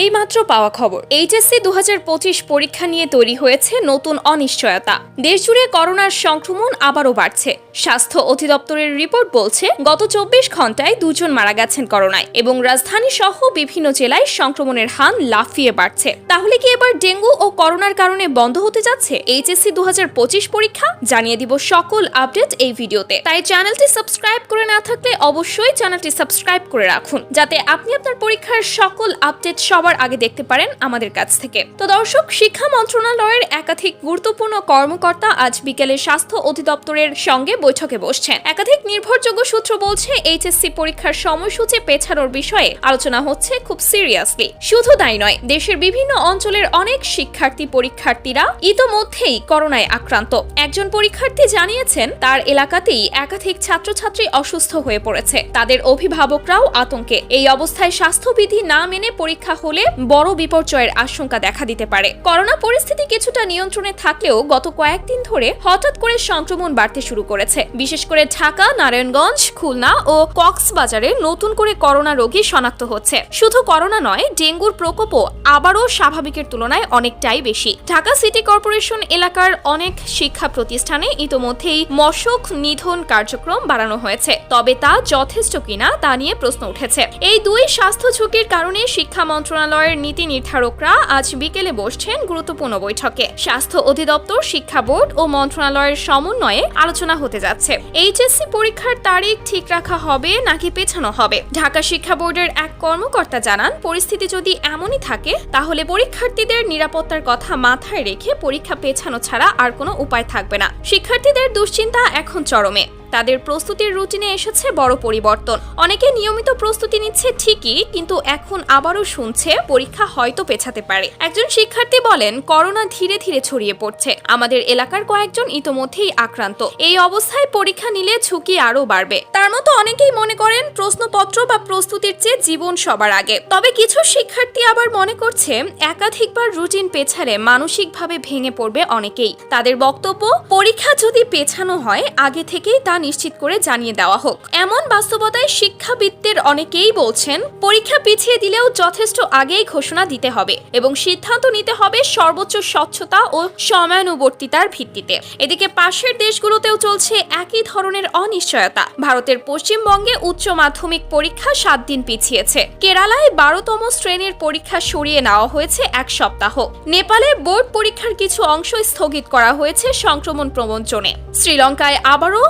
এইমাত্র পাওয়া খবর। এইচএসসি দু পঁচিশ পরীক্ষা নিয়ে তৈরি হয়েছে নতুন অনিশ্চয়তা। দেশজুড়ে করোনার সংক্রমণ আবারও বাড়ছে। স্বাস্থ্য অধিদপ্তরের রিপোর্ট বলছে, গত চব্বিশ ঘন্টায় দুজন মারা গেছেন করোনায় এবং রাজধানী সহ বিভিন্ন জেলায় সংক্রমণের হার লাফিয়ে বাড়ছে। তাহলে কি এবার ডেঙ্গু ও করোনার কারণে বন্ধ হতে যাচ্ছে? এইচএসসি দু হাজার পঁচিশ পরীক্ষা? জানিয়ে দিব সকল আপডেট এই ভিডিওতে। তাই চ্যানেলটি সাবস্ক্রাইব করে না থাকলে অবশ্যই চ্যানেলটি সাবস্ক্রাইব করে রাখুন। যাতে আপনি আপনার পরীক্ষার সকল আপডেট সবার আগে দেখতে পারেন আমাদের কাছ থেকে। তো দর্শক, শিক্ষা মন্ত্রণালয়ের একাধিক গুরুত্বপূর্ণ কর্মকর্তা আজ বিকেলে স্বাস্থ্য অধিদপ্তরের সঙ্গে বৈঠকে বসছেন। একাধিক নির্ভরযোগ্য সূত্র বলছে, এইচএসসি পরীক্ষার সময়সূচি পেছানোর বিষয়ে আলোচনা হচ্ছে খুব সিরিয়াসলি। শুধু তাই নয়, দেশের বিভিন্ন অঞ্চলের অনেক শিক্ষার্থী পরীক্ষার্থীরা ইতোমধ্যেই করোনায় আক্রান্ত। একজন পরীক্ষার্থী জানিয়েছেন, তার এলাকাতেই একাধিক ছাত্রছাত্রী অসুস্থ হয়ে পড়েছে। তাদের অভিভাবকরাও আতঙ্কে। এই অবস্থায় স্বাস্থ্যবিধি না মেনে পরীক্ষা হলে বড় বিপর্যয়ের আশঙ্কা দেখা দিতে পারে। করোনা পরিস্থিতি কিছুটা নিয়ন্ত্রণে থাকলেও গত কয়েকদিন ধরে হঠাৎ করে সংক্রমণ বাড়তে শুরু করেছে। বিশেষ করে ঢাকা, নারায়ণগঞ্জ, খুলনা ও কক্সবাজারে নতুন করে করোনা রোগী শনাক্ত হচ্ছে। শুধু করোনা নয়, ডেঙ্গুর প্রকোপও আবারও স্বাভাবিকের তুলনায় অনেকটাই বেশি। ঢাকা সিটি কর্পোরেশন এলাকার অনেক শিক্ষা প্রতিষ্ঠানে ইতোমধ্যেই মশক নিধন কার্যক্রম বাড়ানো হয়েছে। তবে তা যথেষ্ট কিনা তা নিয়ে প্রশ্ন উঠেছে। এই দুই স্বাস্থ্য ঝুঁকির কারণে শিক্ষা মন্ত্রণালয়ের নীতি নির্ধারকরা আজ বিকেলে বসছেন গুরুত্বপূর্ণ বৈঠকে। স্বাস্থ্য অধিদপ্তর, শিক্ষা বোর্ড ও মন্ত্রণালয়ের সমন্বয়ে আলোচনা হতে যাচ্ছে। এইচএসসি পরীক্ষার তারিখ ঠিক রাখা হবে নাকি পেছানো হবে? ঢাকা শিক্ষা বোর্ডের এক কর্মকর্তা জানান, পরিস্থিতি যদি এমনই থাকে, তাহলে পরীক্ষার্থীদের নিরাপত্তার কথা মাথায় রেখে পরীক্ষা পেছানো ছাড়া আর কোনো উপায় থাকবে না। শিক্ষার্থীদের দুশ্চিন্তা এখন চরমে। তাদের প্রস্তুতির রুটিনে এসেছে বড় পরিবর্তন। অনেকে নিয়মিত প্রস্তুতি নিচ্ছে ঠিকই, কিন্তু এখন আবারও শুনছে পরীক্ষা হয়তো পেছাতে পারে। একজন শিক্ষার্থী বলেন, করোনা ধীরে ধীরে ছড়িয়ে পড়ছে। আমাদের এলাকার কয়েকজন ইতোমধ্যেই আক্রান্ত। এই অবস্থায় পরীক্ষা নিলে ঝুঁকি আরও বাড়বে। তার মতো অনেকেই মনে করেন, প্রশ্নপত্র বা প্রস্তুতির চেয়ে জীবন সবার আগে। তবে কিছু শিক্ষার্থী আবার মনে করছে, একাধিকবার রুটিন পেছালে মানসিকভাবে ভেঙে পড়বে অনেকেই। তাদের বক্তব্য, পরীক্ষা যদি পেছানো হয়, আগে থেকেই তা নিশ্চিত করে জানিয়ে দেওয়া হোক। এমন বাস্তবতায় শিক্ষাবিদদের অনেকেই বলছেন, পরীক্ষা পিছিয়ে দিলেও যথেষ্ট আগেই ঘোষণা দিতে হবে এবং সিদ্ধান্ত নিতে হবে সর্বোচ্চ স্বচ্ছতা ও সময়ানুবর্তিতার ভিত্তিতে। এদিকে পাশের দেশগুলোতেও চলছে একই ধরনের অনিশ্চয়তা। ভারতের পশ্চিমবঙ্গে উচ্চ মাধ্যমিক পরীক্ষা সাত দিন পিছিয়েছে। কেরালায় বারোতম শ্রেণির পরীক্ষা সরিয়ে নেওয়া হয়েছে এক সপ্তাহ। নেপালে বোর্ড পরীক্ষার কিছু অংশ স্থগিত করা হয়েছে সংক্রমণ প্রবঞ্চনে। শ্রীলঙ্কায় আবারও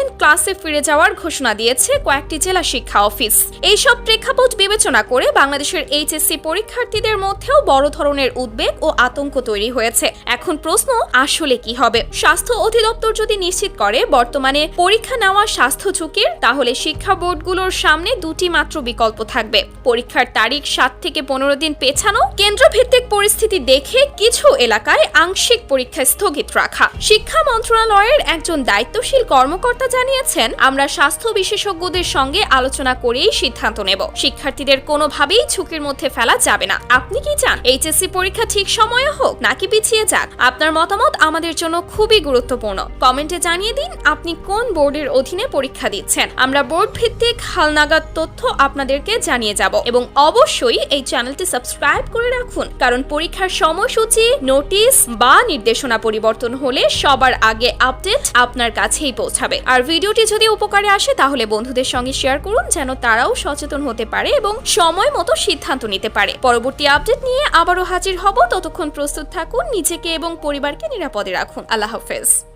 অনলাইন ক্লাসে ফিরে যাওয়ার ঘোষণা দিয়েছে কয়েকটি জেলা শিক্ষা অফিস। এইসব প্রেক্ষাপট বিবেচনা করে বাংলাদেশের এইচএসসি পরীক্ষার্থীদের মধ্যেও বড় ধরনের উদ্বেগ ও আতঙ্ক তৈরি হয়েছে। এখন প্রশ্ন, আসলে কি হবে? স্বাস্থ্য অধিদপ্তর যদি নিশ্চিত করে বর্তমানে পরীক্ষা নেওয়া স্বাস্থ্য ঝুঁকির, তাহলে শিক্ষা বোর্ডগুলোর সামনে দুটি মাত্র বিকল্প থাকবে। পরীক্ষার তারিখ সাত থেকে পনেরো দিন পেছানো, কেন্দ্রভিত্তিক পরিস্থিতি দেখে কিছু এলাকায় আংশিক পরীক্ষা স্থগিত রাখা। শিক্ষা মন্ত্রণালয়ের একজন দায়িত্বশীল কর্মকর্তা জানিয়েছেন, আমরা স্বাস্থ্য বিশেষজ্ঞদের সঙ্গে আলোচনা করেই সিদ্ধান্ত নেব। শিক্ষার্থীদের কোনোভাবেই ঝুঁকির মধ্যে ফেলা যাবে না। আপনি কি চান, এইচএসসি পরীক্ষা ঠিক সময়ে হোক, নাকি পিছিয়ে যাক? আপনার মতামত আমাদের জন্য খুবই গুরুত্বপূর্ণ। কমেন্টে জানিয়ে দিন, আপনি কোন বোর্ডের অধীনে পরীক্ষা দিচ্ছেন? আমরা বোর্ড ভিত্তিক হালনাগাদ তথ্য আপনাদেরকে জানিয়ে যাব এবং অবশ্যই এই চ্যানেলটি সাবস্ক্রাইব করে রাখুন, কারণ পরীক্ষার সময়সূচি, নোটিশ বা নির্দেশনা পরিবর্তন হলে সবার আগে আপডেট আপনার কাছেই পৌঁছাবে। আর ভিডিওটি যদি উপকারে আসে, তাহলে বন্ধুদের সঙ্গে শেয়ার করুন, যেন তারাও সচেতন হতে পারে এবং সময় মতো সিদ্ধান্ত নিতে পারে। পরবর্তী আপডেট নিয়ে আবারও হাজির হব। ততক্ষণ প্রস্তুত থাকুন, নিজেকে এবং পরিবারকে নিরাপদে রাখুন। আল্লাহ হাফেজ।